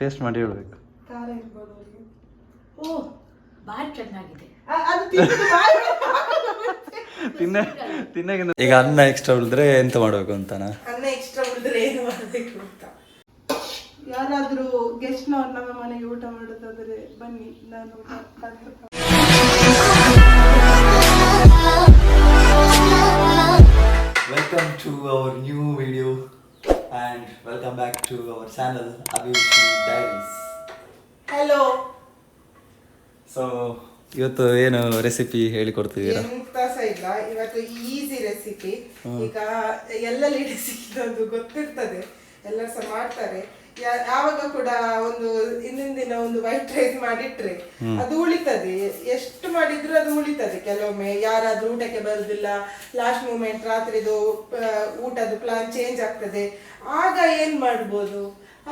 Taste ಮಾಡಿ ಹೇಳ್ಬೇಕು. ಖಾರ ಇರ್ಬೋದು ಅವ್ರಿಗೆ. ಓ ಭಾಳ ಚೆನ್ನಾಗಿದೆ. ಅದು ತಿಂದಿದ್ದು ಬಾಯಿ ತಿನ್ನ ತಿನ್ನಾಗಿಂದ ಈಗ ಅನ್ನ ಎಕ್ಸ್ಟ್ರಾ ಉಳಿದ್ರೆ ಎಂತ ಮಾಡಬೇಕು ಅಂತನಾ ಅನ್ನ ಎಕ್ಸ್ಟ್ರಾ ಉಳಿದ್ರೆ ಏನು ಮಾಡಬೇಕು ಅಂತ. ಯಾರಾದ್ರೂ ಗೆಸ್ಟ್ ನವ್ರು ನಮ್ಮ ಮನೆಗೆ ಊಟ ಮಾಡೋದಾದ್ರೆ ಬನ್ನಿ ನಾನು ಊಟ ಮಾಡ್ತೀನಿ. Welcome to our new video and welcome back to our channel Abhiruchi diaries hello so ಇವತ್ತು ಏನು ರೆಸಿಪಿ ಹೇಳಿಕೊಡ್ತಿದ್ದೀರಾ ಎಂತ ಸಹ ಇಲ್ಲ. ಇವತ್ತು ಈಸಿ ರೆಸಿಪಿ ಈಗ ಎಲ್ಲ ಲೇಡೀಸಿಗೆ ಗೊತ್ತಿರ್ತದೆ. ಎಲ್ಲ ಸಹ ಮಾಡ್ತಾರೆ. ಯಾವಾಗ ಕೂಡ ಒಂದು ಹಿಂದಿನ ದಿನ ಒಂದು ವೈಟ್ ರೈಸ್ ಮಾಡಿಟ್ರೆ ಅದು ಉಳಿತದೆ. ಎಷ್ಟು ಮಾಡಿದ್ರು ಅದು ಉಳಿತದೆ. ಕೆಲವೊಮ್ಮೆ ಯಾರಾದ್ರೂ ಊಟಕ್ಕೆ ಬರುದಿಲ್ಲ ಲಾಸ್ಟ್ ಮೂಮೆಂಟ್ ರಾತ್ರಿದು ಊಟದ್ದು ಊಟದ ಪ್ಲಾನ್ ಚೇಂಜ್ ಆಗ್ತದೆ. ಆಗ ಏನ್ ಮಾಡ್ಬೋದು?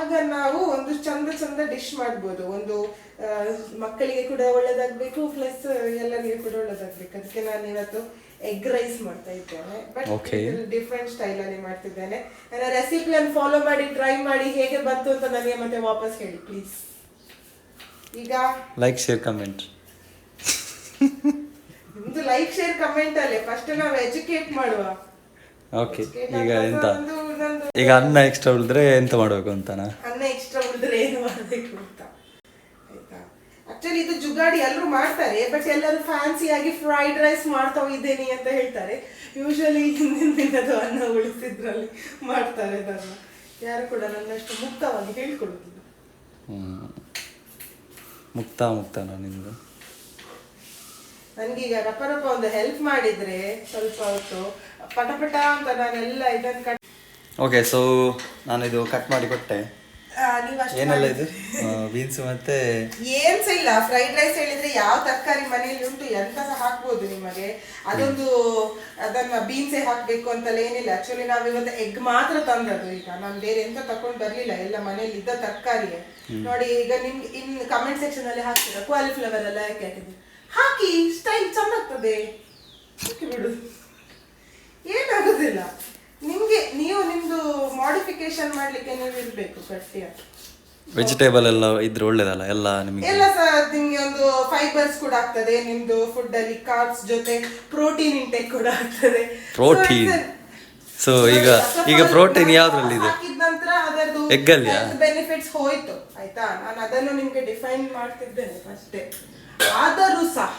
ಆಗ ನಾವು ಒಂದು ಚಂದ ಚಂದ ಡಿಶ್ ಮಾಡ್ಬೋದು. ಒಂದು ಮಕ್ಕಳಿಗೆ ಕೂಡ ಒಳ್ಳೇದಾಗ್ಬೇಕು ಪ್ಲಸ್ ಎಲ್ಲರಿಗೂ ಕೂಡ ಒಳ್ಳೇದಾಗ್ಬೇಕು. ಅದಕ್ಕೆ ನಾನು ಇವತ್ತು ಎಗ್ ರೈಸ್ ಮಾಡ್ತಾ ಇದ್ದೇನೆ. But Okay. ಡಿಫ್ರೆಂಟ್ ಸ್ಟೈಲ್ ಅಲ್ಲಿ ಮಾಡ್ತಿದ್ದೇನೆ. ನನ್ನ ರೆಸಿಪಿಯನ್ನು ಫಾಲೋ ಮಾಡಿ ಟ್ರೈ ಮಾಡಿ ಹೇಗೆ ಬಂತು ಅಂತ ನನಗೆ ಮತ್ತೆ ವಾಪಸ್ ಹೇಳಿ ಪ್ಲೀಸ್ ಈಗ ಲೈಕ್ ಶೇರ್ ಕಮೆಂಟ್ ನಿಮ್ದು ಲೈಕ್ ಶೇರ್ ಕಮೆಂಟ್ ಅಲ್ಲೇ. ಫಸ್ಟ್ ನಾವು ಎಜುಕೇಟ್ ಮಾಡುವ. ಓಕೆ ಈಗ ಎಂತ? ಈಗ ಅನ್ನ ಎಕ್ಸ್ಟ್ರಾ ಉಳಿದ್ರೆ ಎಂತ ಮಾಡಬೇಕು ಅಂತನಾ? ಅನ್ನ ಎಕ್ಸ್ಟ್ರಾ ಉಳಿದ್ರೆ ಏನು ಮಾಡಬೇಕು? ಆಕ್ಚುಲಿ ಇದು ಜುಗಾಡಿ ಎಲ್ಲರೂ ಮಾಡ್ತಾರೆ ಬಟ್ ಎಲ್ಲರೂ ಫ್ಯಾನ್ಸಿ ಆಗಿ ಫ್ರೈಡ್ ರೈಸ್ ಮಾಡ್ತಾ ಇದ್ದೇನೆ ಅಂತ ಹೇಳ್ತಾರೆ. ಯೂಶಲಿ ಹಿಂದಿನ ದಿನದ ಅನ್ನ ಉಳಿಸಿದ್ರಲ್ಲಿ ಮಾಡ್ತಾರೆ ಅದನ್ನು. ಯಾರು ಕೂಡ ನನ್ನಷ್ಟು ಮುಕ್ತವಾಗಿ ಹೇಳ್ಕೊಡುದಿಲ್ಲ ಮುಕ್ತ ಮುಕ್ತ ನಿಮ್ದು. ನನ್ಗೀಗ ರಪ ರಪ ಒಂದು ಹೆಲ್ಪ್ ಮಾಡಿದ್ರೆ ಸ್ವಲ್ಪ ಹೊತ್ತು ಪಟಪಟ ಅಂತ ನಾನೆಲ್ಲ ಇದನ್ನು ಕಟ್ ಓಕೆ ಸೊ ನಾನು ಇದು ಕಟ್ ಮಾಡಿ ಕೊಟ್ಟೆ. ಏನೆಲ್ಲ ಇದು? ಬೀನ್ಸ್ ಮತ್ತೆ ಏನ್ಸ ಇಲ್ಲ ಫ್ರೈಡ್ ರೈಸ್ ಹೇಳಿದ್ರೆ ಯಾವ ತರಕಾರಿ ಮನೆಯಲ್ಲಿ ಉಂಟು ಎಂತ ಸಹ ಹಾಕ್ಬೋದು ನಿಮಗೆ. ಅದೊಂದು ಅದನ್ನ ಬೀನ್ಸೇ ಹಾಕ್ಬೇಕು ಅಂತಲ್ಲ ಏನಿಲ್ಲ. ಆಕ್ಚುಲಿ ನಾವ್ ಇವತ್ತು ಎಗ್ ಮಾತ್ರ ತಂದದ್ದು ಈಗ. ನಾನು ಬೇರೆ ಎಂತ ತಕೊಂಡ್ ಬರ್ಲಿಲ್ಲ ಎಲ್ಲ ಮನೆಯಲ್ಲಿ ಇದ್ದ ತರಕಾರಿಯೇ. ನೋಡಿ ಈಗ ನಿಮ್ಗೆ ಇನ್ ಕಮೆಂಟ್ ಸೆಕ್ಷನ್ ಅಲ್ಲಿ ಹಾಕ್ತೀರಾ? ಕ್ವಾಲಿಫ್ಲವರ್ ಎಲ್ಲ ಯಾಕೆ ಹಾಕಿದ್ವಿ ಹಾಕಿ ಸ್ಟೈಲ್ ಚೆನ್ನಾಗ್ತದೆ. ಹಾಕಿ ಬಿಡು. ಏನಾಗುದಿಲ್ಲ. ನಿಮ್ಗೆ ನೀವು ನಿಮ್ದು ಮಾಡಿಫಿಕೇಶನ್ ಮಾಡ್ಲಿಕ್ಕೆ ನೀವು ಇರಬೇಕು ಗಟ್ಟಿಯಾಗಿ ವೆಜಿಟೇಬಲ್ ಎಲ್ಲ ಇದ್ರೆ ಒಳ್ಳೇದಲ್ಲ ಎಲ್ಲ ನಿಮಗೆ. ಎಲ್ಲ ಸರ್ ನಿಮ್ಗೆ ಒಂದು ಫೈಬರ್ಸ್ ಕೂಡ ಆಗ್ತದೆ ನಿಮ್ದು ಫುಡ್ ಅಲ್ಲಿ ಕಾರ್ಬ್ಸ್ ಜೊತೆ ಪ್ರೋಟೀನ್ ಇಂಟೇಕ್ ಕೂಡ ಆಗ್ತದೆ. ಪ್ರೋಟೀನ್ ಸೊ ಈಗ ಈಗ ಪ್ರೋಟೀನ್ ಯಾವ್ದ್ರಲ್ಲಿದೆ ಹಾಕಿದ ನಂತರ ಅದರದ್ದು Egg ಅಲ್ಲಿಯಾ? ಬೆನಿಫಿಟ್ಸ್ ಹೋಯ್ತು ಆಯ್ತಾ? ನಾನು ಅದನ್ನು ನಿಮಗೆ ಡಿಫೈನ್ ಮಾಡ್ತಿದ್ದೇನೆ ಅಷ್ಟೇ. ಆದರೂ ಸಹ.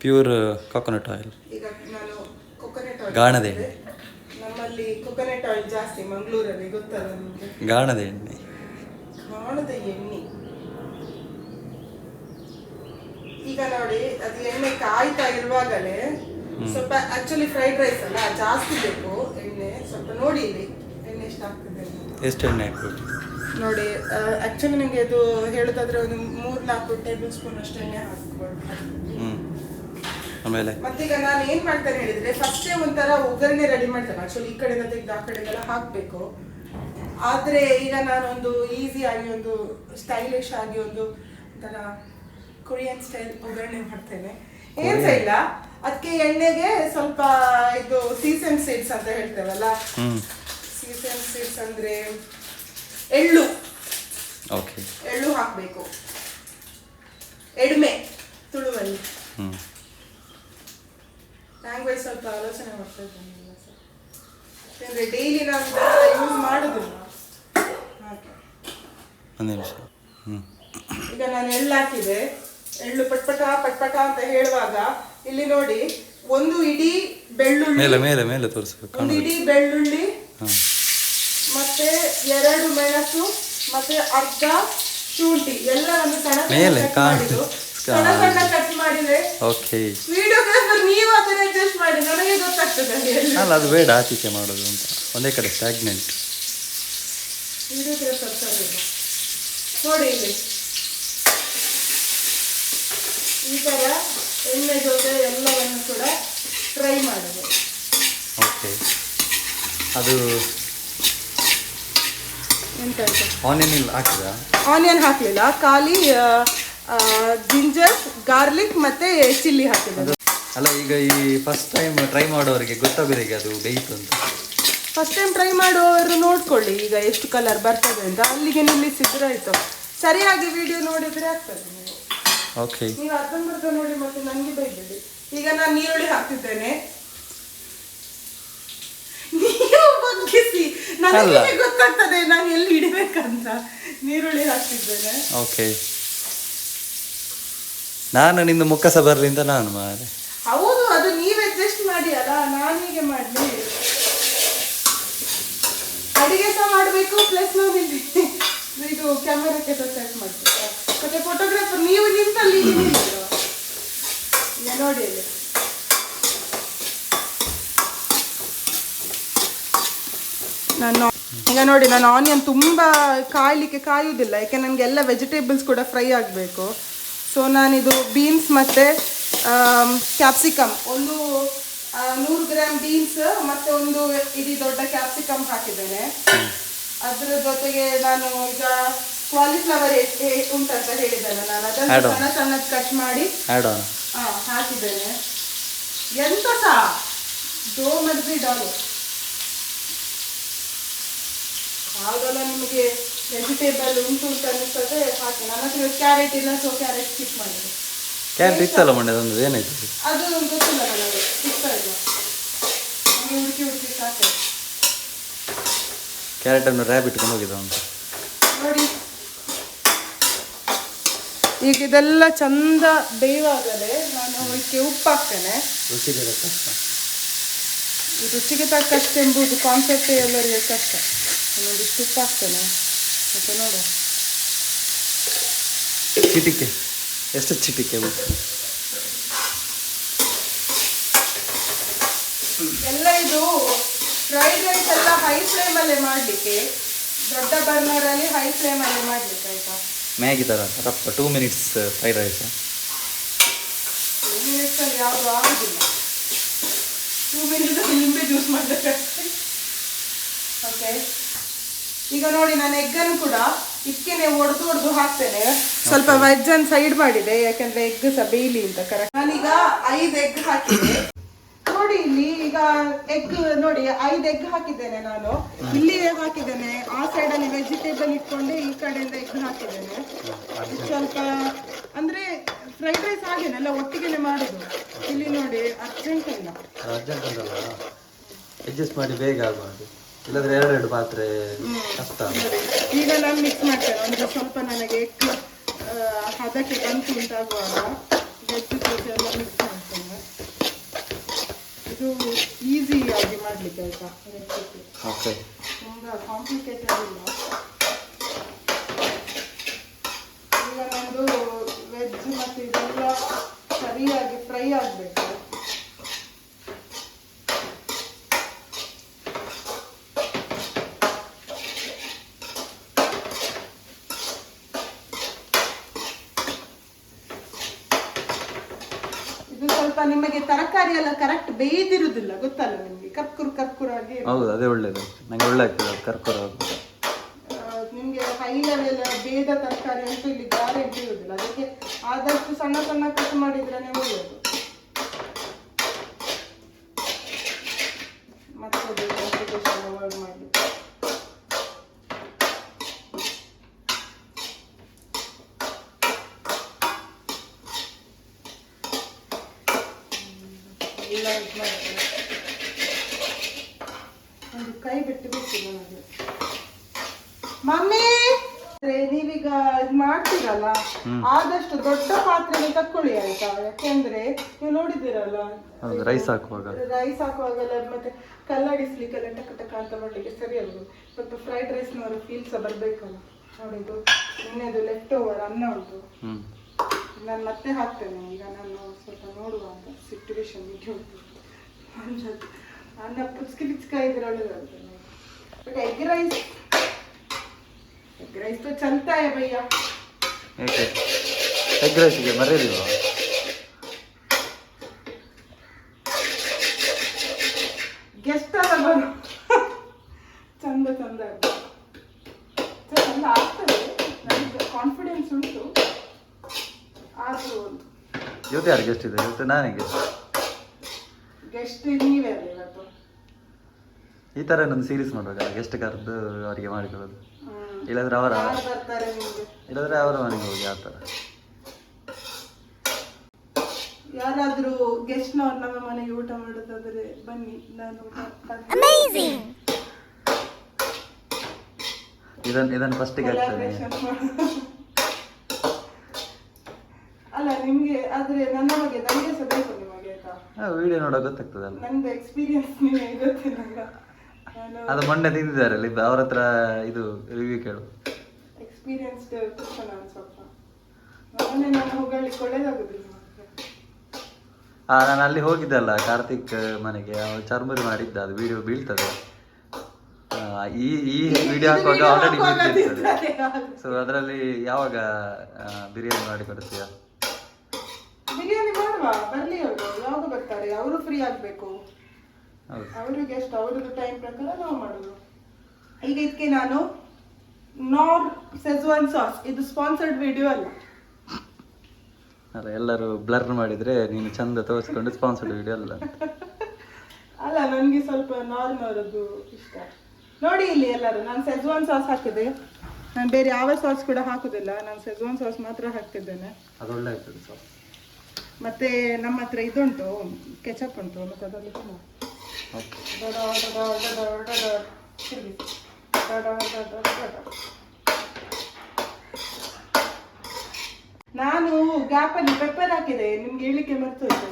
ಪ್ಯೂರ್ ಕೋಕೋನಟ್ ಆಯಿಲ್ ಈಗ ನಾನು ಕೊಕೊನೆಟ್ ಆಯಿಲ್ ಗಾಣದ ನಮ್ಮಲ್ಲಿ ಕೊಕೊನೆಟ್ ಆಯಿಲ್ ಜಾಸ್ತಿ ಮಂಗಳೂರಲ್ಲಿ ಗೊತ್ತಲ್ಲ ನಿಮಗೆ? ಗಾಣದ ಎಣ್ಣೆ. ಈಗ ನೋಡಿ ಅದು ಎಣ್ಣೆ ಕಾಯ್ತಾ ಇರುವಾಗಲೇ ಸ್ವಲ್ಪ ಆಕ್ಚುಲಿ ಫ್ರೈಡ್ ರೈಸ್ ಅಲ್ಲ ಜಾಸ್ತಿ ಬೇಕು ಎಣ್ಣೆ. ಸ್ವಲ್ಪ ನೋಡಿ ಇಲ್ಲಿ ಎಣ್ಣೆ ಎಷ್ಟು ಆಗ್ತದೆ ಎಷ್ಟು ಎಣ್ಣೆ ಹಾಕ್ಬೇಕು? ನೋಡಿ ಆಕ್ಚುಲಿ ನನಗೆ ಇದು ಹೇಳೋದಾದ್ರೆ ಒಂದು ಮೂರ್ ನಾಲ್ಕು ಟೇಬಲ್ ಸ್ಪೂನ್ ಅಷ್ಟು ಎಣ್ಣೆ ಹಾಕ್ಬೋದು. ಆಮೇಲೆ. ಮತ್ತೀಗ ನಾನು ಏನ್ ಮಾಡ್ತೇನೆ ಹೇಳಿದ್ರೆ ಫಸ್ಟೇ ಒಂಥರ ಒಗ್ಗರಣೆ ರೆಡಿ ಮಾಡ್ತೇನೆ. ಆಕ್ಚುಲಿ ಈ ಕಡೆಯಿಂದ ತೆಗೆದು ಆ ಕಡೆಗೆಲ್ಲ ಹಾಕ್ಬೇಕು. ಆದ್ರೆ ಈಗ ನಾನೊಂದು ಈಸಿ ಆಗಿ ಒಂದು ಸ್ಟೈಲಿಶ್ ಆಗಿ ಒಂದು ಒಂಥರ ಕೊರಿಯನ್ ಸ್ಟೈಲ್ ಒಗ್ಗರಣೆ ಮಾಡ್ತೇನೆ. ಏನ್ ಸಹ ಇಲ್ಲ ಅದಕ್ಕೆ ಎಣ್ಣೆಗೆ ಸ್ವಲ್ಪ ಇದು ಸೀಸನ್ ಸೀಡ್ಸ್ ಅಂತ ಹೇಳ್ತೇವಲ್ಲ? ಸೀಸನ್ ಸೀಡ್ಸ್ ಅಂದ್ರೆ ಎಳ್ಳು ಓಕೆ ಎಳ್ಳು ಹಾಕ್ಬೇಕು ಎಡ್ಮೆ ತುಳುವಲ್ಲಿ ಹ್ಞೂ ಲ್ಯಾಂಗ್ವೇಜ್ ಸ್ವಲ್ಪ ಆಲೋಚನೆ ಮಾಡ್ತಾ ಇದ್ದೇನೆ ಎಲ್ಲ ಸಹ. ಯಾಕಂದ್ರೆ ಡೈಲಿ ನಾನು ಯೂಸ್ ಮಾಡುದಿಲ್ಲ ಹಾಗೆ ಒಂದು ನಿಮಿಷ ಹ್ಞೂ ಈಗ ನಾನು ಎಳ್ಳು ಹಾಕಿದೆ ಎಳ್ಳು ಪಟ್ಪಟ ಪಟ್ಪಟ ಅಂತ ಹೇಳುವಾಗ ಇಲ್ಲಿ ನೋಡಿ ಒಂದು ಇಡೀ ಬೆಳ್ಳುಳ್ಳಿ ಮೇಲೆ ಮೇಲೆ ಮೇಲೆ ತೋರಿಸ್ಬೇಕು ಒಂದು ಇಡೀ ಬೆಳ್ಳುಳ್ಳಿ ಹಾಂ. ಮತ್ತೆ ಎರಡು ಮೆಣಸು ಮತ್ತೆ ಅರ್ಧ ಶುಂಠಿ. ಎಲ್ಲವನ್ನು ಸಣ್ಣ ಮೇಲೆ cut ಕಾಣ್- ಸಣ್ಣ ಸಣ್ಣ ಕಟ್ ಮಾಡಿದೆ. ಓಕೆ. ವಿಡಿಯೋಗ್ರಾಫರ್ ನೀವು ಅದನ್ನ ಅಡ್ಜಸ್ಟ್ ಮಾಡಿ ನನಗೆ ಗೊತ್ತಾಗ್ತದೆ ಅಲ್ಲ ಅದು ಬೇಡ ಆಚೀಚೆ ಮಾಡೋದು ಅಂತ. ಒಂದೇ ಕಡೆ ಸ್ಟಾಗ್ನೆಂಟ್ ವಿಡಿಯೋಗ್ರಾಫರ್ ಸರ್. ನೋಡಿ ಇಲ್ಲಿ. ಈ ತರ ಎಣ್ಣೆ ಜೊತೆ ಎಲ್ಲವನ್ನು ಕೂಡ ಫ್ರೈ ಮಾಡೋದು. ಓಕೆ. ಅದು ಎಂತ ಆನಿಯನ್ ಇಲ್ಲ ಹಾಕಿದ? ಆನಿಯನ್ ಹಾಕಲಿಲ್ಲ. ಖಾಲಿ ಜಿಂಜರ್ ಗಾರ್ಲಿಕ್ ಮತ್ತೆ ಚಿಲ್ಲಿ ಹಾಕಿದ್ದು. ಅಲ್ಲ ಈಗ ಈ ಫಸ್ಟ್ ಟೈಮ್ ಟ್ರೈ ಮಾಡೋರಿಗೆ ಗೊತ್ತಾಗೋದಿಗೆ ಅದು ಬೇಯಿತು ಅಂತ? ಫಸ್ಟ್ ಟೈಮ್ ಟ್ರೈ ಮಾಡುವವರು ನೋಡ್ಕೊಳ್ಳಿ ಈಗ ಎಷ್ಟು ಕಲರ್ ಬರ್ತದೆ ಅಂತ. ಅಲ್ಲಿಗೆ ನಿಲ್ಲಿಸಿದ್ರೆ ಆಯ್ತು. ಸರಿಯಾಗಿ ವಿಡಿಯೋ ನೋಡಿದ್ರೆ ಆಗ್ತದೆ ನೀವು. ಓಕೆ ನೀವು ಅರ್ಧಂಬರ್ಧ ನೋಡಿ ಮತ್ತೆ ನನಗೆ ಈಗ ನಾನು ಈರುಳ್ಳಿ ಹಾಕ್ತಿದ್ದೇನೆ ನೀವು ನನಗೆ ಗೊತ್ತಾಗ್ತದೆ ನಾನು ಎಲ್ಲಿ ಇಡಬೇಕಂತ. ನೀರುಳ್ಳಿ ಹಾಕ್ತಿದ್ದೇನೆ. ಓಕೆ. ನಾನು ನಿಂದು ಮುಖ ಸಹ ಬರಲಿ ನಾನು ಮಾರೆ. ಹೌದು ಅದು ನೀವು ಅಡ್ಜಸ್ಟ್ ಮಾಡಿ ಅಲ್ಲ? ನಾನು ಹೀಗೆ ಮಾಡಲಿ. ಅಡಿಗೆ ಸಹ ಮಾಡಬೇಕು ಪ್ಲಸ್ ನಾನು ಇಲ್ಲಿ ಇದು ಕ್ಯಾಮರಾಕ್ಕೆ ಸಹ ಸೆಟ್ ಮಾಡ್ತೀನಿ ಮತ್ತೆ ಫೋಟೋಗ್ರಾಫರ್ ನೀವು ನಿಂತಲ್ಲಿ ಇಲ್ಲಿ ನಿಂತಿರೋ. ಈಗ ನೋಡಿ ಇಲ್ಲಿ ನಾನು ಈಗ ನೋಡಿ ನಾನು ಆನಿಯನ್ ತುಂಬ ಕಾಯಲಿಕ್ಕೆ ಕಾಯುವುದಿಲ್ಲ ಯಾಕೆ ನನಗೆ ಎಲ್ಲ ವೆಜಿಟೇಬಲ್ಸ್ ಕೂಡ ಫ್ರೈ ಆಗಬೇಕು. ಸೊ ನಾನಿದು ಬೀನ್ಸ್ ಮತ್ತು ಕ್ಯಾಪ್ಸಿಕಮ್ ಒಂದು ನೂರು ಗ್ರಾಮ್ ಬೀನ್ಸ್ ಮತ್ತು ಒಂದು ಇಡೀ ದೊಡ್ಡ ಕ್ಯಾಪ್ಸಿಕಮ್ ಹಾಕಿದ್ದೇನೆ. ಅದರ ಜೊತೆಗೆ ನಾನು ಈಗ ಕಾಲಿಫ್ಲವರ್ ಉಂಟಂತ ಹೇಳಿದ್ದೇನೆ ನಾನು. ಅದನ್ನು. ಸಣ್ಣ ಸಣ್ಣ ಕಟ್ ಮಾಡಿ ಹಾಕಿದ್ದೇನೆ. ಎಂತ ಸಹ ಡೋ ಮದ್ವಿ ಡಾಲು ಆಗೆಲ್ಲ ನಿಮಗೆ ವೆಜಿಟೇಬಲ್ ಉಂಟು ಅಂತ ಅನಿಸ್ತದೆ ಹಾಕಿ ನನ್ನ ಹತ್ರ ಕ್ಯಾರೆಟ್ ಇಲ್ಲ ಸೊ ಕ್ಯಾರೆಟ್ ಸ್ಕಿಪ್ ಮಾಡಿದೆ. ಕ್ಯಾರೆಟ್ ಇತ್ತಲ್ಲ ಮೊನ್ನೆ ತಂದದ್ದು ಏನಾಯ್ತು ಅದು ಗೊತ್ತಿಲ್ಲ ನನಗೆ ಸಿಗ್ತಾ ಇಲ್ಲ ನಮಗೆ ಹುಡುಕಿ ಹುಡುಕಿ ಸಾಕು. ಕ್ಯಾರೆಟನ್ನು ರ್ಯಾಬ್ ಇಟ್ಕೊಂಡು ಹೋಗಿದ್ದ ಒಂದು ನೋಡಿ. ಈಗ ಇದೆಲ್ಲ ಚಂದ ಬೇಯುವಾಗಲೇ ನಾನು ಇದಕ್ಕೆ ಉಪ್ಪು ಹಾಕ್ತೇನೆ ರುಚಿಗೆ ಕಷ್ಟ ಈ ರುಚಿಗೆ ತಕ್ಕಷ್ಟು ಎಂಬುದು ಕಾನ್ಸೆಪ್ಟ್ ಎಲ್ಲರಿಗೆ ಕಷ್ಟ ಒಂದೊಂದಿಷ್ಟು ಉಪ್ಪು ಹಾಕ್ತೇನೆ. ಮತ್ತೆ ನೋಡು. ಚಿಟಿಕೆ. ಎಷ್ಟು ಚಿಟಿಕೆ ಎಲ್ಲ ಇದು ಫ್ರೈಡ್ ರೈಸ್ ಎಲ್ಲ ಹೈ ಫ್ಲೇಮಲ್ಲೇ ಮಾಡಲಿಕ್ಕೆ. ದೊಡ್ಡ ಬರ್ನರಲ್ಲಿ ಹೈ ಫ್ಲೇಮಲ್ಲೇ ಮಾಡಲಿಕ್ಕೆ ಆಯ್ತಾ? ಮ್ಯಾಗಿ ಥರ ರಪ್ಪ two minutes fried rice two ಮಿನಿಟ್ಸಲ್ಲಿ ಯಾವುದು ಆಗೋದಿಲ್ಲ. ಟೂ ಮಿನಿಟ್ಸಲ್ಲಿ ನಿಂಬೆ ಜ್ಯೂಸ್ ಮಾಡಬೇಕಷ್ಟೇ ಓಕೆ ಈಗ ನೋಡಿ ನಾನು ಎಗ್ಗನ್ನು ಕೂಡ ಇಕ್ಕೇನೆ ಒಡೆದು ಒಡೆದು ಹಾಕ್ತೇನೆ. ಸ್ವಲ್ಪ ವೆಜ್ ಅನ್ನು ಸೈಡ್ ಮಾಡಿದೆ ಯಾಕಂದ್ರೆ ಎಗ್ ಸಹ ಬೇಯ್ಲಿ ಅಂತ ಕರೆಕ್ಟ್ ನಾನೀಗ ಐದು ಎಗ್ ಹಾಕಿದೆ. ನೋಡಿ ಇಲ್ಲಿ ಈಗ ಎಗ್ ನೋಡಿ ಐದು ಎಗ್ ಹಾಕಿದ್ದೇನೆ ನಾನು. ಇಲ್ಲಿ ಹಾಕಿದ್ದೇನೆ. ಆ ಸೈಡ್ ಅಲ್ಲಿ ವೆಜಿಟೇಬಲ್ ಇಟ್ಕೊಂಡೆ ಈ ಕಡೆಯಿಂದ ಎಗ್ ಹಾಕಿದ್ದೇನೆ. ಸ್ವಲ್ಪ ಅಂದ್ರೆ ಫ್ರೈಡ್ ರೈಸ್ ಹಾಗೇನೆ ಎಲ್ಲ ಒಟ್ಟಿಗೆನೆ ಮಾಡುದು. ಇಲ್ಲಿ ನೋಡಿ ಅರ್ಜೆಂಟ್ ಇಲ್ಲ ಅರ್ಜೆಂಟ್ ಅಲ್ಲ. ಅಡ್ಜಸ್ಟ್ ಮಾಡಿ ಬೇಗ ಆಗುವುದು ಇಲ್ಲಾಂದ್ರೆ ಎರಡು ಪಾತ್ರೆ ಕಷ್ಟ ಈಗ ನಾನು ಮಿಕ್ಸ್ ಮಾಡ್ತೇನೆ. ಅಂದ್ರೆ ಸ್ವಲ್ಪ ನನಗೆ ಹದಕ್ಕೆ ಕಂತು ಉಂಟಾಗುವಾಗ ವೆಜ್ ಜೊತೆ ಎಲ್ಲ ಮಿಕ್ಸ್ ಮಾಡ್ತೇನೆ. ಇದು ಈಸಿಯಾಗಿ ಮಾಡಲಿಕ್ಕೆ ಆಯ್ತಾ ಓಕೆ ತುಂಬ ಕಾಂಪ್ಲಿಕೇಟೆಡ್ ಇಲ್ಲ. ಈಗ ನಮ್ಮದು ವೆಜ್ ಮತ್ತು ಇದೆಲ್ಲ ಸರಿಯಾಗಿ ಫ್ರೈ ಆಗಬೇಕು ಇದು ಸ್ವಲ್ಪ ನಿಮಗೆ ತರಕಾರಿ ಎಲ್ಲ ಕರೆಕ್ಟ್ ಬೇಯ್ದಿರುವುದಿಲ್ಲ ಗೊತ್ತಲ್ಲ ನಿಮಗೆ? ಕರ್ಕುರು ಕರ್ಕುರಾಗಿ ಹೌದು ಅದೇ ಒಳ್ಳೇದು. ನಂಗೆ ಒಳ್ಳೆ ಆಗ್ತದೆ ಅದು ಕರ್ಕರ ಆ, ನಿಮ್ಗೆ ಹೈ ಲೆವೆಲ್ ಬೇದ ತರಕಾರಿ ಅಂತೂ ಇಲ್ಲಿ ಗ್ಯಾರಂಟಿ ಇರುವುದಿಲ್ಲ ಅದಕ್ಕೆ ಆದಷ್ಟು ಸಣ್ಣ ಸಣ್ಣ ಕಟ್ ಮಾಡಿದ್ರೆ ಒಳ್ಳೆಯದು ಮತ್ತೆ ಅಪ್ಲಿಕೇಶನ್ ಅವಾಯ್ಡ್ ಮಾಡಲಿಕ್ಕೆ ಎಲ್ಲ ಇದು ಮಾಡ್ತೇನೆ ಒಂದು ಕೈ ಬಿಟ್ಟು ಬಿಟ್ಟು ನನಗೆ ಮಮ್ಮಿ ಅಂದ್ರೆ ನೀವೀಗ ಇದ್ ಮಾಡ್ತೀರಲ್ಲ ಆದಷ್ಟು ದೊಡ್ಡ ಪಾತ್ರೆನೇ ತಕ್ಕೊಳ್ಳಿ ಆಯ್ತಾ? ಯಾಕೆಂದ್ರೆ ನೀವು ನೋಡಿದಿರಲ್ಲ ರೈಸ್ ಹಾಕುವಾಗ. ರೈಸ್ ಹಾಕುವಾಗೆಲ್ಲ ಮತ್ತೆ ಕಲ್ಲಾಡಿಸ್ಲಿಕ್ಕೆಲ್ಲ ಟಕ ಟಕ ಅಂತ ಮಾಡ್ಲಿಕ್ಕೆ ಸರಿ ಅಲ್ವ ಸ್ವಲ್ಪ ಫ್ರೈಡ್ ರೈಸ್ ನವರು ಫೀಲ್ ಫೀಲ್ಸ ಬರ್ಬೇಕಲ್ಲ. ನೋಡಿದ್ದು ನಿನ್ನೆದು ಲೆಫ್ಟ್ ಓವರ್ ಅನ್ನ ಉಂಟು. ನಾನು ಮತ್ತೆ ಹಾಕ್ತೇನೆ. ಈಗ ನಾನು ಸ್ವಲ್ಪ ನೋಡುವ ಅಂತ ಸಿಚುವೇಶನ್ ಇದು ಅನ್ನ ಪುಚ್ಕಿ ಪಿಚ್ಕ ಇದರೊಳಗೆ but egg rice egg rice ಚಲ್ತಾ ಭಯ್ಯ. ಏಕೆ ಎಗ್ ರೈಸಿಗೆ ಮರೆಯಲಿಲ್ಲ ಗೆಸ್ಟ್ ಅಲ್ಲ ಬರು. ಚಂದ ಚಂದ. ಚಂದ ಆಗ್ತದೆ. ನನಗೆ ಕಾನ್ಫಿಡೆನ್ಸ್ ಉಂಟು. ಆದರೂ ಇವತ್ತು ಯಾರು ಗೆಸ್ಟ್ ಇದೆ ಇವತ್ತು ನಾನೇ ಗೆಸ್ಟ್ ಗೆಸ್ಟ್ ನೀವೇ ಅಲ್ಲ ಇವತ್ತು. ಈ ಥರ ಒಂದು ಸೀರೀಸ್ ಮಾಡ್ಬೇಕಲ್ಲ ಗೆಸ್ಟ್ ಕರೆದು ಅವರಿಗೆ ಮಾಡಿಕೊಳ್ಳೋದು ಇಲ್ಲಾಂದ್ರೆ ಅವರ ಯಾರು ಬರ್ತಾರೆ ನಿಮ್ಗೆ? ಇಲ್ಲಾಂದ್ರೆ ಅವರ ಮನೆಗೆ ಹೋಗಿ ಆ ಥರ. ಯಾರಾದ್ರೂ ಗೆಸ್ಟ್ ನವ್ರು ನಮ್ಮ ಮನೆಗೆ ಊಟ ಮಾಡೋದಾದ್ರೆ ಬನ್ನಿ ನಾನು ಇದನ್ನು ಇದನ್ನು ಫಸ್ಟಿಗೆ ಮಾಡೋಣ. ಅಲ್ಲ ನಿಮ್ಗೆ ಆದ್ರೆ ನನ್ನ ಬಗ್ಗೆ ನನಗೆ ಸಹ ಬೇಕು ನಿಮಗೆ ಆಯ್ತಾ? ವಿಡಿಯೋ ನೋಡೋ ಗೊತ್ತಾಗ್ತದಲ್ಲ. ನಂದು ಎಕ್ಸ್ಪೀರಿಯನ್ಸ್ ನಿಮಗೆ ಗೊತ್ತಿಲ್ಲ. ಅದು ಮೊನ್ನೆ ತಿಂದಿದ್ದಾರೆ ಇದು ಅವ್ರ ಹತ್ರ ಇದು ರಿವ್ಯೂ ಕೇಳು. ಎಕ್ಸ್ಪೀರಿಯನ್ಸ್ಡ್ ಕುಕ್ಕ ನಾನು ಹೊಗಳಿಕ್ಕೆ ಒಳ್ಳೇದಾಗುದಿಲ್ಲ ಅಲ್ಲಿ ಹೋಗಿದ್ದಲ್ಲ ಕಾರ್ತಿಕ್ ಮನೆಗೆ. ಅವ್ನು ಚರ್ಮುರಿ ಮಾಡಿದ್ದ ಅದು ವಿಡಿಯೋ ಬೀಳ್ತದೆ. ಈ ಈ ವಿಡಿಯೋ ಹಾಕುವಾಗ ಆಲ್ರೆಡಿ ಬೀಳ್ತಿರ್ತದೆ. ಸೊ ಅದರಲ್ಲಿ ಯಾವಾಗ ಬಿರಿಯಾನಿ ಮಾಡಿ ಕೊಡ್ತೀಯ? ಬಿರಿಯಾನಿ ಮಾಡುವ ಬರ್ಲಿ ಅವರು. ಯಾವಾಗ ಬರ್ತಾರೆ? ಅವರು ಫ್ರೀ ಆಗ್ಬೇಕು. ಅವರಿಗೆ ಎಷ್ಟು ಅವ್ರದ್ದು ಟೈಮ್ ಪ್ರಕಾರ ನಾವು ಮಾಡೋದು. ಈಗ ಇದಕ್ಕೆ ನಾನು ನಾರ್ ಸೆಜ್ವಾನ್ ಸಾಸ್ ಇದು ಸ್ಪಾನ್ಸರ್ಡ್ ವಿಡಿಯೋ ಅಲ್ಲ. ಅಲ್ಲ ಎಲ್ಲರೂ ಬ್ಲರ್ ಮಾಡಿದ್ರೆ ನೀನು ಚಂದ ತೋರಿಸ್ಕೊಂಡು ಸ್ಪಾನ್ಸರ್ಡ್ ವಿಡಿಯೋ ಅಲ್ಲ ಅಲ್ಲ ನನಗೆ ಸ್ವಲ್ಪ ನಾರ್ಮಲ್ದು ಇಷ್ಟ. ನೋಡಿ ಇಲ್ಲಿ ಎಲ್ಲರೂ ನಾನು ಸೆಜ್ವಾನ್ ಸಾಸ್ ಹಾಕಿದೆ. ನಾನು ಬೇರೆ ಯಾವ ಸಾಸ್ ಕೂಡ ಹಾಕುದಿಲ್ಲ. ನಾನು ಸೆಜ್ವಾನ್ ಸಾಸ್ ಮಾತ್ರ ಹಾಕ್ತಿದ್ದೇನೆ. ಅದು ಒಳ್ಳೆ ಆಗ್ತದೆ ಸಾಸ್ ಮತ್ತೆ ನಮ್ಮ ಹತ್ರ ಇದುಂಟು ಕೆಚಪ್ ಉಂಟು ಮತ್ತೆ ಅದರಲ್ಲಿ ನಾನು ಗ್ಯಾಪಲ್ಲಿ ಪೆಪ್ಪರ್ ಹಾಕಿದೆ ನಿಮ್ಗೆ ಹೇಳಿಕೆ ಮರ್ತೋಯ್ತು.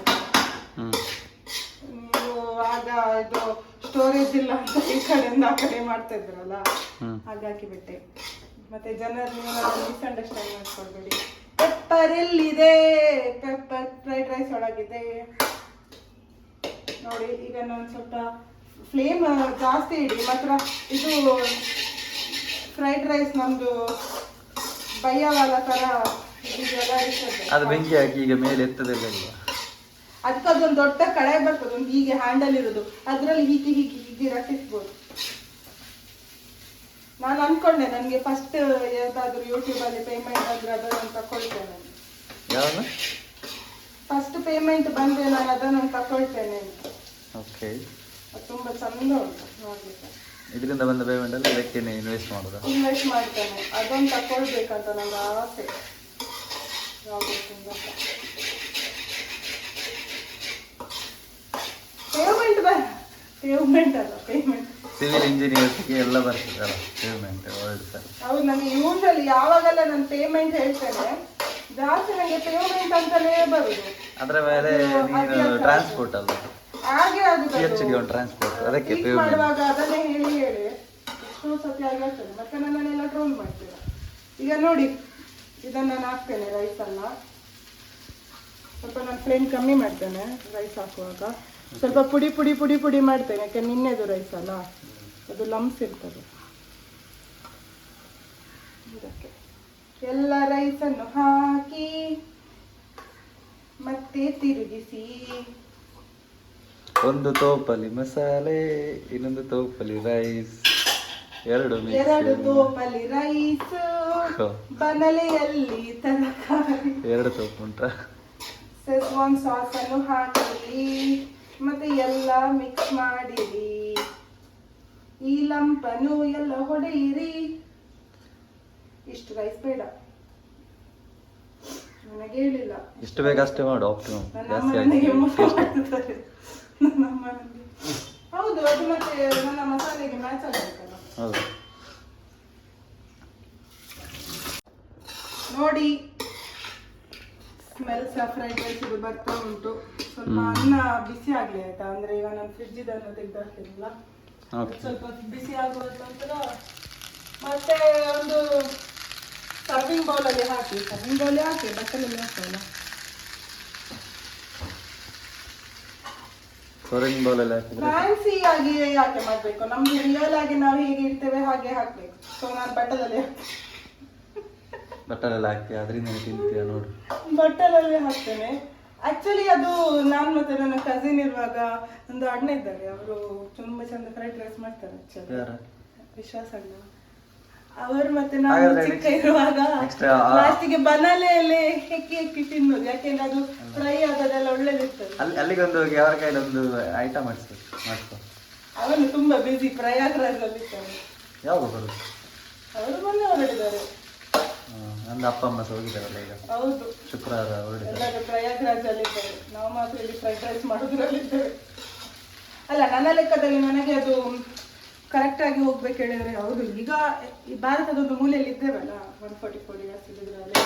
ನೀವು ಆಗ ಇದು ಸ್ಟೋರೇಜ್ ಇಲ್ಲ ಅಂತ ಈ ಕಡೆಯಿಂದ ಆ ಕಡೆ ಮಾಡ್ತಾ ಇದ್ರಲ್ಲ ಹಾಗಾಕಿ ಬಿಟ್ಟೆ ಮತ್ತೆ ಜನರು ಮಿಸ್ಅಂಡರ್ಸ್ಟ್ಯಾಂಡ್ ಮಾಡ್ಕೊಳ್ಬೇಡಿ. ಪೆಪ್ಪರ್ ಎಲ್ಲಿದೆ? ಪೆಪ್ಪರ್ ಫ್ರೈಡ್ ರೈಸ್ ಒಳಗಿದೆ. ನೋಡಿ ಈಗ ನಾನು ಸ್ವಲ್ಪ ಫ್ಲೇಮ್ ಜಾಸ್ತಿ ಇಡಿ. ಮಾತ್ರ ಇದು ಫ್ರೈಡ್ ರೈಸ್ ನಮ್ದು ಬಯ್ಯವಾಲ ಥರ ಅದು ಬೆಂಕಿ ಹಾಕಿ ಈಗ ಮೇಲೆ ಎತ್ತದೆ ಅದಕ್ಕೆ ಅದೊಂದು ದೊಡ್ಡ ಕಳೆ ಬರ್ತದೆ ಒಂದು ಹೀಗೆ ಹ್ಯಾಂಡಲ್ ಇರೋದು. ಅದರಲ್ಲಿ ಹೀಗೆ ಹೀಗೆ ಹೀಗೆ ರಟ್ಟಿಸ್ಬೋದು. ನಾನು ಅನ್ಕೊಂಡೆ ನನಗೆ ಫಸ್ಟ್ ಯಾವ್ದಾದ್ರು ಯೂಟ್ಯೂಬಲ್ಲಿ ಪೇಮೆಂಟ್ ಆದ್ರೆ ಅದನ್ನು ತಕೊಳ್ತೇನೆ ಯಾವಾಗ ಫಸ್ಟ್ ಪೇಮೆಂಟ್ ಬಂದರೆ ನಾನು ಅದನ್ನು ತಕೊಳ್ತೇನೆ ಅಂತ. ಓಕೆ. ತುಂಬ ಚಂದ ಉಂಟು ನೋಡ್ಲಿಕ್ಕೆ. ಇದರಿಂದ ಬಂದ ಪೇಮೆಂಟಲ್ಲಿ ಅದಕ್ಕೆ ಇನ್ವೆಸ್ಟ್ ಮಾಡೋದಾ? ಇನ್ವೆಸ್ಟ್ ಮಾಡ್ತೇನೆ. ಅದೊಂದು ತಕೊಳ್ಬೇಕಂತ ನಂಗೆ ಆಸೆ. ಪೇಮೆಂಟ್ ಬರ ಪೇಮೆಂಟ್ ಅಲ್ಲ ಪೇಮೆಂಟ್ ಸಿವಿಲ್ ಇಂಜಿನಿಯರ್ಸ್ಗೆ ಎಲ್ಲ ಬರ್ತದಲ್ಲ ಪೇಮೆಂಟ್ ವರ್ಲ್ಡ್ ಸರ್. ಹೌದು ನನಗೆ ಯೂಶಲಿ ಯಾವಾಗೆಲ್ಲ ನಾನು ಪೇಮೆಂಟ್ ಹೇಳ್ತೇನೆ ಜಾಸ್ತಿ ನನಗೆ ಪೇಮೆಂಟ್ ಅಂತಲೇ ಬರುದು. ಅದರ ಮೇಲೆ ನೀನು ಟ್ರಾನ್ಸ್ಪೋರ್ಟ್ ಅಲ್ಲ ಹಾಗೆ ಅದು ಎಚ್ ಡಿ ಒಂದು ಟ್ರಾನ್ಸ್ಪೋರ್ಟ್ ಅದಕ್ಕೆ ಪೇಮೆಂಟ್ ಮಾಡುವಾಗ ಅದನ್ನೇ ಹೇಳಿ ಹೇಳಿ ಎಷ್ಟೋ ಸತಿ ಆಗಿರ್ತದೆ ಮತ್ತೆ ನನ್ನನ್ನೆಲ್ಲ ಟ್ರೋಲ್ ಮಾಡ್ತೀರಾ. ಈಗ ನೋಡಿ ಇದನ್ನ ನಾನು ಹಾಕ್ತೇನೆ ರೈಸ್ ಅನ್ನ. ಸ್ವಲ್ಪ ನಾನು ಫ್ಲೇಮ್ ಕಮ್ಮಿ ಮಾಡ್ತೇನೆ ರೈಸ್ ಹಾಕುವಾಗ. ಸ್ವಲ್ಪ ಪುಡಿ ಪುಡಿ ಪುಡಿ ಪುಡಿ ಮಾಡ್ತೇನೆ ಯಾಕೆ ನಿನ್ನೆದು ರೈಸ್ ಅಲ್ಲ? ಅದು ಲಮ್ಸ್ ಇರ್ತದೆ. ಇದಕ್ಕೆ ಎಲ್ಲ ರೈಸನ್ನು ಹಾಕಿ ಮತ್ತೆ ತಿರುಗಿಸಿ. ಒಂದು ತೋಪಲಿ ಮಸಾಲೆ ಇನ್ನೊಂದು ತೋಪಲಿ ರೈಸ್ ಎರಡು ಎರಡು ತೋಪಲ್ಲಿ ರೈಸ್ ಬನಲೆಯಲ್ಲಿ ತರಕಾರಿ. ಎರಡು ತೋಪು ಉಂಟಾ. ಸೆಸ್ವಾನ್ ಸಾಸ್ ಅನ್ನು ಹಾಕಿ ಮತ್ತೆ ಎಲ್ಲ ಮಿಕ್ಸ್ ಮಾಡಿರಿ. ಈ ಲಂಪನು ಎಲ್ಲ ಹೊಡೆಯಿರಿ. ಇಷ್ಟು ರೈಸ್ ಬೇಡ. ನನಗೆ ಹೇಳಿಲ್ಲ. ಇಷ್ಟು ಬೇಗ ಅಷ್ಟೇ ಮಾಡು ನನ್ನ ಜಾಸ್ತಿ ಆಗಿ ಹೌದು ಅದು ಮತ್ತೆ ನನ್ನ ಮಸಾಲೆಗೆ ಮ್ಯಾಚ್ ಆಗಬೇಕಲ್ಲ ಹೌದು. ನೋಡಿ ಸ್ಮೆಲ್ ಸಹ ಫ್ರೈಡ್ ರೈಸ್ ಇದು ಬರ್ತಾ ಉಂಟು. ಸ್ವಲ್ಪ ಅನ್ನ ಬಿಸಿ ಆಗ್ಲಿ ಆಯ್ತಾ? ಅಂದ್ರೆ ಈಗ ನಾನು ಫ್ರಿಡ್ಜ್ ಇದನ್ನು ತೆಗೆದು ಹಾಕಿರಲಿಲ್ಲ ಓಕೆ ಸ್ವಲ್ಪ ಬಿಸಿ ಆಗುವ ನಂತರ ಮತ್ತೆ ಒಂದು ಸರ್ವಿಂಗ್ ಬೌಲಲ್ಲಿ ಹಾಕಿ. ಸರ್ವಿಂಗ್ ಬೌಲ್ ಹಾಕಿ ಬಟ್ಟಲಲ್ಲಿ ಹಾಕಲ್ಲ ಸೊರೆನ್ ಅಲ್ಲಿ ಹಾಕಿದ್ರೆ. ಫ್ಯಾನ್ಸಿ ಆಗಿ ಯಾಕೆ ಮಾಡ್ಬೇಕು. ನಮ್ದು ರಿಯಲ್ ಆಗಿ ನಾವು ಹೇಗೆ ಇರ್ತೇವೆ ಹಾಗೆ ಹಾಕ್ಬೇಕು. ಸೊ ನಾನು ಬಟ್ಟಲಲ್ಲಿ ಬಟ್ಟಲಲ್ಲಿ ಹಾಕಿ ಅದರಿಂದ ತಿಂತೀಯ ನೋಡು. ಬಟ್ಟಲಲ್ಲಿ ಹಾಕ್ತೇನೆ. ಆಕ್ಚುಲಿ ಅದು ನಾನು ಮತ್ತೆ ನನ್ನ ಕಸಿನ್ ಇರುವಾಗ ಒಂದು ಅಣ್ಣ ಇದ್ದಾರೆ. ಅವರು ತುಂಬಾ ಚಂದ ಫ್ರೈಡ್ ರೈಸ್ ಮಾಡ್ತಾರೆ ಆಕ್ಚುಲಿ ವಿಶ್ವಾಸ ಅಣ್ಣ. ಅವರು ಮತ್ತೆ ನಾವು ಚಿಕ್ಕ ಇರುವಾಗ ಲಾಸ್ಟಿಗೆ ಬನಾಲೆಯಲ್ಲಿ ಹೆಕ್ಕಿ ಹೆಕ್ಕಿ ತಿನ್ನೋದು. ಯಾಕೆಂದ್ರೆ ಅದು ಫ್ರೈ ಆಗೋದೆಲ್ಲ ಒಳ್ಳೇದಿರ್ತದೆ. ಅಲ್ಲಿ ಅಲ್ಲಿಗೊಂದು ಅವರ ಒಂದು ಐಟಮ್ ಮಾಡಿಸ್ಬೇಕು ಮಾಡಿಸ್ಕೊ. ಅವನು ತುಂಬಾ ಬಿಸಿ ಪ್ರಯಾಗ್ರಾಜಲ್ಲಿ ಇದ್ದಾನೆ ಯಾವಾಗ ಬರುದು? ಅವರು ಮೊನ್ನೆ ಹೊರಡಿದ್ದಾರೆ. ನಂದು ಅಪ್ಪ ಅಮ್ಮ ಸಹ ಹೋಗಿದ್ದಾರಲ್ಲ ಈಗ. ಹೌದು. ಶುಕ್ರವಾರ ಹೊರಡಿದ್ದಾರೆ. ಪ್ರಯಾಗ್ರಾಜಲ್ಲಿ ಇದ್ದಾರೆ ನಾವು ಮಾತ್ರ ಇಲ್ಲಿ ಫ್ರೈಡ್ ರೈಸ್ ಮಾಡೋದ್ರಲ್ಲಿದ್ದೇವೆ ಅಲ್ಲ ನನ್ನ ಲೆಕ್ಕದಲ್ಲಿ ನನಗೆ ಅದು ಕರೆಕ್ಟ್ ಆಗಿ ಹೋಗ್ಬೇಕು ಹೇಳಿದ್ರೆ ಹೌದು. ಈಗ ಈ ಭಾರತದ ಒಂದು ಮೂಲೆಯಲ್ಲಿ ಇದ್ದೇವಲ್ಲ ಒನ್ ಫೋರ್ಟಿ ಫೋರ್ ಇಯರ್ಸ್ ಇದ್ರಲ್ಲಿ.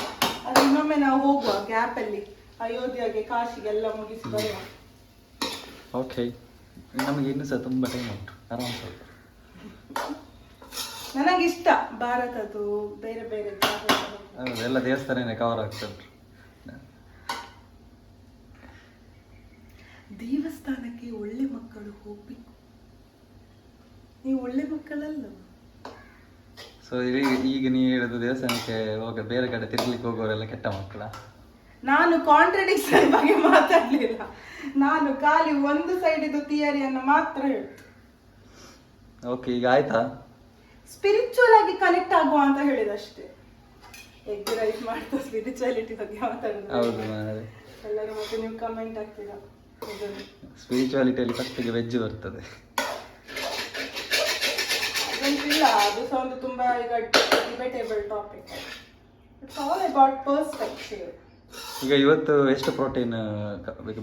ಅದು ಇನ್ನೊಮ್ಮೆ ನಾವು ಹೋಗುವ ಗ್ಯಾಪ್ ಅಲ್ಲಿ ಅಯೋಧ್ಯೆಗೆ ಕಾಶಿಗೆಲ್ಲ ಮುಗಿಸಿ ಬರುವ. ಓಕೆ ನಮಗೆ ಇನ್ನೂ ಸಹ ತುಂಬ ಟೈಮ್ ಉಂಟು. ಆರಾಮ್ ಸ್ವಲ್ಪ ನನಗಿಷ್ಟ ಭಾರತದ್ದು ಬೇರೆ ಬೇರೆ. ಹೌದು ಎಲ್ಲ ದೇವಸ್ಥಾನನೇ ಕವರ್ ಆಗ್ತಾ ಉಂಟು. ದೇವಸ್ಥಾನಕ್ಕೆ ಒಳ್ಳೆ ಮಕ್ಕಳು ಹೋಗ್ಬೇಕು. ನೀವು ಒಳ್ಳೆ ಮಕ್ಕಳಲ್ಲ. ಸೊ ಈಗ ಈಗ ನೀ ಹೇಳಿದ ದೇವಸ್ಥಾನಕ್ಕೆ ಹೋಗ ಬೇರೆ ಕಡೆ ತಿರ್ಗ್ಲಿಕ್ಕೆ ಹೋಗೋರೆಲ್ಲ ಕೆಟ್ಟ ಮಕ್ಕಳ? ನಾನು ಕಾಂಟ್ರಡಿಕ್ಷನ್ ಬಗ್ಗೆ ಮಾತಾಡ್ಲಿಲ್ಲ. ನಾನು ಖಾಲಿ ಒಂದು ಸೈಡ್ ಇದು ಥಿಯರಿಯನ್ನು ಮಾತ್ರ ಹೇಳ್ತು. ಓಕೆ ಈಗ ಆಯ್ತಾ? ಸ್ಪಿರಿಚುವಲ್ ಆಗಿ ಕನೆಕ್ಟ್ ಆಗುವ ಅಂತ ಹೇಳಿದಷ್ಟೇ. ಎಗ್ ರೈಸ್ ಮಾಡ್ತಾ ಸ್ಪಿರಿಚುವಾಲಿಟಿ ಬಗ್ಗೆ ಮಾತಾಡಿದ್ರೆ ಹೌದು ಮಾರ್ರೆ. ಎಲ್ಲರೂ ಮತ್ತೆ ನೀವು ಕಮೆಂಟ್ ಹಾಕ್ತೀರಾ. ಸ್ಪಿರಿಚುವಾಲಿಟಿಯಲ್ಲಿ ಫಸ್ಟಿಗೆ ವೆಜ್ ಬರ್ತದೆ. ಅದಂತಿಲ್ಲ ಅದು ಸಹ ಒಂದು ತುಂಬಾ ಈಗ debatable topic it's all about perspective ಈಗ ಇವತ್ತು ಎಷ್ಟು ಪ್ರೋಟೀನ್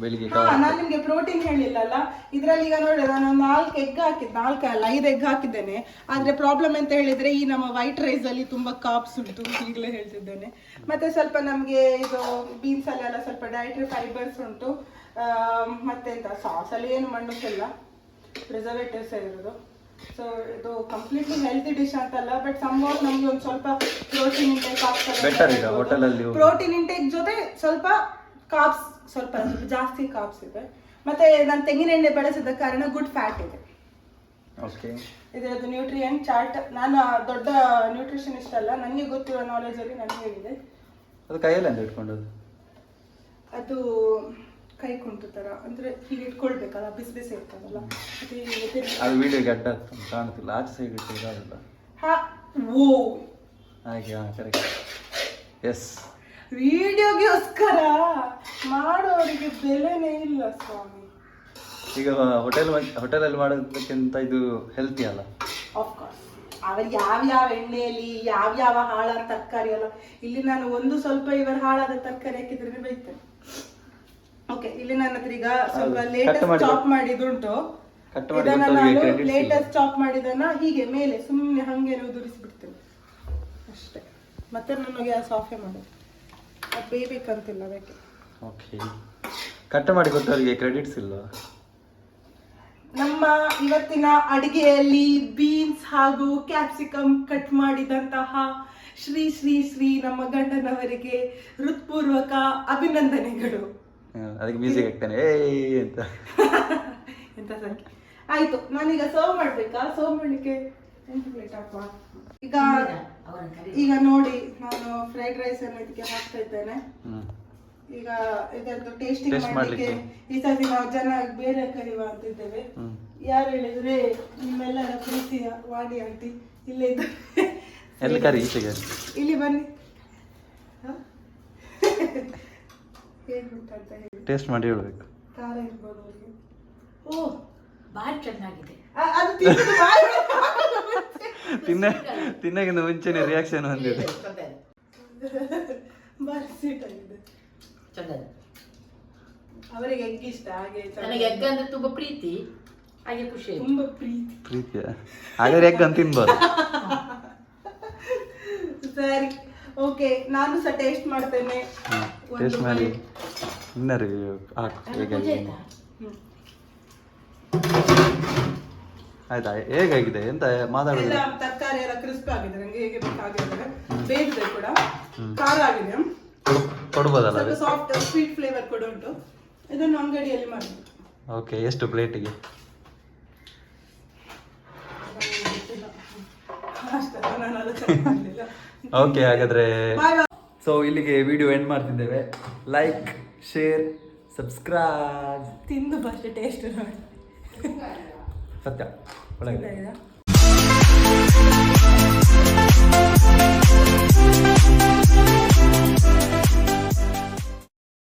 ಬೆಳಿಗ್ಗೆ ನಾನು ನಿಮ್ಗೆ ಪ್ರೋಟೀನ್ ಹೇಳಿಲ್ಲಲ್ಲ? ಇದ್ರಲ್ಲಿ ಈಗ ನೋಡಿ ನಾನು ನಾಲ್ಕು ಎಗ್ ಹಾಕಿದ್ ನಾಲ್ಕು ಅಲ್ಲ ಐದು ಎಗ್ ಹಾಕಿದ್ದೇನೆ. ಆದ್ರೆ ಪ್ರಾಬ್ಲಮ್ ಅಂತ ಹೇಳಿದ್ರೆ ಈ ನಮ್ಮ ವೈಟ್ ರೈಸ್ ಅಲ್ಲಿ ತುಂಬಾ ಕಾಪ್ಸ್ ಉಂಟು ಈಗಲೇ ಹೇಳ್ತಿದ್ದೇನೆ. ಮತ್ತೆ ಸ್ವಲ್ಪ ನಮ್ಗೆ ಇದು ಬೀನ್ಸ್ ಅಲ್ಲೆಲ್ಲ ಸ್ವಲ್ಪ ಡೈಟ್ರಿ ಫೈಬರ್ಸ್ ಉಂಟು. ಮತ್ತೆ ಎಂತ ಸಾಸ್ ಅಲ್ಲಿ ಏನು ಮಣ್ಣುಕ್ಕಿಲ್ಲ ಪ್ರಿಸರ್ವೇಟಿವ್ಸ್ ಇರೋದು ಸೊ ಇದು ಕಂಪ್ಲೀಟ್ಲಿ ಹೆಲ್ತಿ ಡಿಶ್ ಅಂತಲ್ಲ ಬಟ್ ಸಮ್ವಾಟ್ ನಮ್ಗೆ ಒಂದು ಸ್ವಲ್ಪ ಪ್ರೋಟೀನ್ ಇಂಟೇಕ್ ಅಲ್ಲಿ ಹೋಗಿ. ಪ್ರೋಟೀನ್ ಇಂಟೇಕ್ ಜೊತೆ ಸ್ವಲ್ಪ ಕಾಪ್ಸ್ ಸ್ವಲ್ಪ ಸ್ವಲ್ಪ ಜಾಸ್ತಿ ಕಾಪ್ಸ್ ಇದೆ. ಮತ್ತೆ ನಾನು ತೆಂಗಿನ ಎಣ್ಣೆ ಬಳಸಿದ ಕಾರಣ ಗುಡ್ ಫ್ಯಾಟ್ ಇದೆ. ಓಕೆ ಇದರದ್ದು ನ್ಯೂಟ್ರಿಯೆಂಟ್ ಚಾರ್ಟ್ ನಾನು ದೊಡ್ಡ ನ್ಯೂಟ್ರಿಷನಿಸ್ಟ್ ಅಲ್ಲ ನನಗೆ ಗೊತ್ತಿರೋ ನಾಲೆಜ್ ಅಲ್ಲಿ ನನಗೆ ಹೇಳಿದೆ ಅದು ಕೈಯಲ್ಲಿ ಅಂತ ಇಟ್ಕೊಂಡದ್ದು? ಅದು ಕೈ ಕುಂಟು ತರ ಅಂದ್ರೆ ಹೀಗೆ ಇಟ್ಕೊಳ್ಬೇಕಲ್ಲ ಬಿಸಿ ಬಿಸಿ ಇರ್ತದಲ್ಲ. ಅದು ವಿಡಿಯೋಗೆ ಅಡ್ಡ ಕಾಣುತ್ತಿಲ್ಲ. ಆಚೆ ಸೈಡ್ ಇಟ್ಟಿರೋದಿಲ್ಲ ಹಾ ಓ. ಹಾಗೆ ಹಾಂ ಕರೆಕ್ಟ್ ಎಸ್ ವಿಡಿಯೋಗೋಸ್ಕರ ಮಾಡೋರಿಗೆ ಬೆಲೆನೇ ಇಲ್ಲ ಸ್ವಾಮಿ. ಈಗ ಹೋಟೆಲ್ ಅಲ್ಲಿ ಮಾಡೋದಕ್ಕಿಂತ ಇದು ಹೆಲ್ತಿ ಅಲ್ಲ? ಕೋರ್ಸ್ ಅವರು ಯಾವ ಯಾವ ಎಣ್ಣೆಯಲ್ಲಿ ಯಾವ ಯಾವ ಹಾಳಾದ ತರಕಾರಿ ಅಲ್ಲ ಇಲ್ಲಿ ನಾನು ಒಂದು ಸ್ವಲ್ಪ ಇವರು ಹಾಳಾದ ತರಕಾರಿ ಹಾಕಿದ್ರೆ ಬೈತೇನೆ ಓಕೆ ಇಲ್ಲಿ ನನ್ನ ಹತ್ರ ಈಗ ಸ್ವಲ್ಪ ಹೌದು. ಲೇಟೆಸ್ಟ್ ಚಾಪ್ ಮಾಡಿದುಂಟು Cut ಮಾಡಿ ಇದನ್ನ ಕೊಟ್ಟವ್ರಿಗೆ ನಾನು credits ಇಲ್ಲ. ಲೇಟೆಸ್ಟ್ ಚಾಪ್ ಮಾಡಿದನ್ನ ಹೀಗೆ ಮೇಲೆ ಸುಮ್ಮನೆ ಹಂಗೆ ಉದುರಿಸಿ ಬಿಡ್ತೇನೆ ಅಷ್ಟೇ. ಮತ್ತೆ ನಾನು ಗ್ಯಾಸ್ ಆಫೇ ಮಾಡೋದು ಅದು ಬೇಯ್ಬೇಕಂತಿಲ್ಲ ಅದಕ್ಕೆ. ಓಕೆ ಕಟ್ ಮಾಡಿ ಕೊಟ್ಟವರಿಗೆ ಕ್ರೆಡಿಟ್ಸ್ ಇಲ್ವಾ ನಮ್ಮ ಇವತ್ತಿನ ಅಡಿಗೆಯಲ್ಲಿ ಬೀನ್ಸ್ ಹಾಗೂ ಕ್ಯಾಪ್ಸಿಕಮ್ ಕಟ್ ಮಾಡಿದಂತಹ ಶ್ರೀ ಶ್ರೀ ಶ್ರೀ ನಮ್ಮ ಗಂಡನವರಿಗೆ ಹೃತ್ಪೂರ್ವಕ ಅಭಿನಂದನೆಗಳು. ಅದಕ್ಕೆ ಮ್ಯೂಸಿಕ್ ಹಾಕ್ತಾನೆ ಏಯ್ ಅಂತ. ಎಂತ ಸಂಖ್ಯೆ? ಆಯ್ತು ನಾನೀಗ ಸರ್ವ್ ಮಾಡ್ಬೇಕಾ? ಸರ್ವ್ ಮಾಡ್ಲಿಕ್ಕೆ ಎಂಟು ಪ್ಲೇಟ್ ಹಾಕುವ? ಈಗ ಈಗ ನೋಡಿ ನಾನು ಫ್ರೈಡ್ ರೈಸ್ ಅನ್ನು ಇದಕ್ಕೆ ಹಾಕ್ತಾ ಇದ್ದೇನೆ. ಈಗ ಇದರದ್ದು ಟೇಸ್ಟಿಂಗ್ ಮಾಡ್ಲಿಕ್ಕೆ. ಈ ಸತಿ ನಾವು ಜನ ಬೇರೆ ಕರಿವ ಅಂತಿದ್ದೇವೆ. ಇದ್ದೇವೆ ಯಾರು ಹೇಳಿದ್ರೆ ನಿಮ್ಮೆಲ್ಲರ ಪ್ರೀತಿಯ ವಾಡಿ ಆಂಟಿ ಇಲ್ಲೇ ಇದ್ದಾರೆ ಎಲ್ಲಿ ಕರಿ ಈಚೆಗೆ? ಇಲ್ಲಿ ಬನ್ನಿ. ಹ? ಹೇಗ್ ಉಂಟಂತ ಹೇಳಿ ಟೇಸ್ಟ್ ಮಾಡಿ ಹೇಳ್ಬೇಕು ಖಾರ ಇರ್ಬೋದು ಅವ್ರಿಗೆ. ಓ ಭಾರಿ ಚೆನ್ನಾಗಿದೆ ಅ- ಅದು ತಿಂದು ಬಾಯಿ ಒಳಗೆ ತಿನ್ನ ತಿನ್ನಕ್ಕಿಂತ ಮುಂಚೆನೆ ರಿಯಾಕ್ಷನ್ ಹೊಂದಿದೆ ಬಾರಿ ಸ್ವೀಟ್ ಆಗಿದೆ. ಚೆನ್ನಾಗಿದೆ ಅವರಿಗೆ ಎಗ್ ಇಷ್ಟ ಹಾಗೆ ಚೆನ್ನಾಗಿ- ನನಗೆ ಎಗ್ ಅಂದ್ರೆ ತುಂಬಾ ಪ್ರೀತಿ ಹಾಗೆ ಖುಷಿ ಆಯ್ತು. ತುಂಬಾ ಪ್ರೀತಿ. ಪ್ರೀತಿಯ? ಹಾಗಾದ್ರೆ ಎಗ್ ಅಂತ ತಿನ್ಬೋದು. ಸರಿ. ಓಕೆ ನಾನು ಸಹ ಟೇಸ್ಟ್ ಮಾಡ್ತೇನೆ. ಟೇಸ್ಟ್ ಮಾಡಿ. ಇನ್ನ ರಿವ್ಯೂ ಹಾಕು ಹೇಗಾಗಿದೆ ಆಯ್ತಾ. ಹೇಗಾಗಿದೆ ಎಂತ ಮಾತಾಡೋದು ತರಕಾರಿ ಎಲ್ಲ ಕ್ರಿಸ್ಪ್ ಆಗಿದೆ ನಂಗೆ ಹೇಗೆ ಬೇಕಾಗಿದೆ ಬೇಯಿಸಿದೆ ಕೂಡ. ಖಾರ ಆಗಿದೆ. ಕೊಡ್ಬೋದಲ್ಲ ಸ್ವಲ್ಪ ಸಾಫ್ಟ್ ಸ್ವೀಟ್ ಫ್ಲೇವರ್ ಕೂಡ ಉಂಟು. ಇದನ್ನು ಅಂಗಡಿಯಲ್ಲಿ ಮಾಡಿ ಓಕೆ ಎಷ್ಟು ಪ್ಲೇಟಿಗೆ? ಅಷ್ಟೇ ನಾನು ಆಲೋಚನೆ ಮಾಡಲಿಲ್ಲ ಓಕೆ ಹಾಗಾದ್ರೆ ಸೊ ಇಲ್ಲಿಗೆ ವಿಡಿಯೋ ಎಂಡ್ ಮಾಡ್ತಿದ್ದೇವೆ. ಲೈಕ್ ಶೇರ್ ಸಬ್ಸ್ಕ್ರೈಬ್ ತಿಂದು ಫಸ್ಟ್ ಟೇಸ್ಟ್ ಸತ್ಯ. ಒಳಗೆ. ಇದಾಗಿದಾ?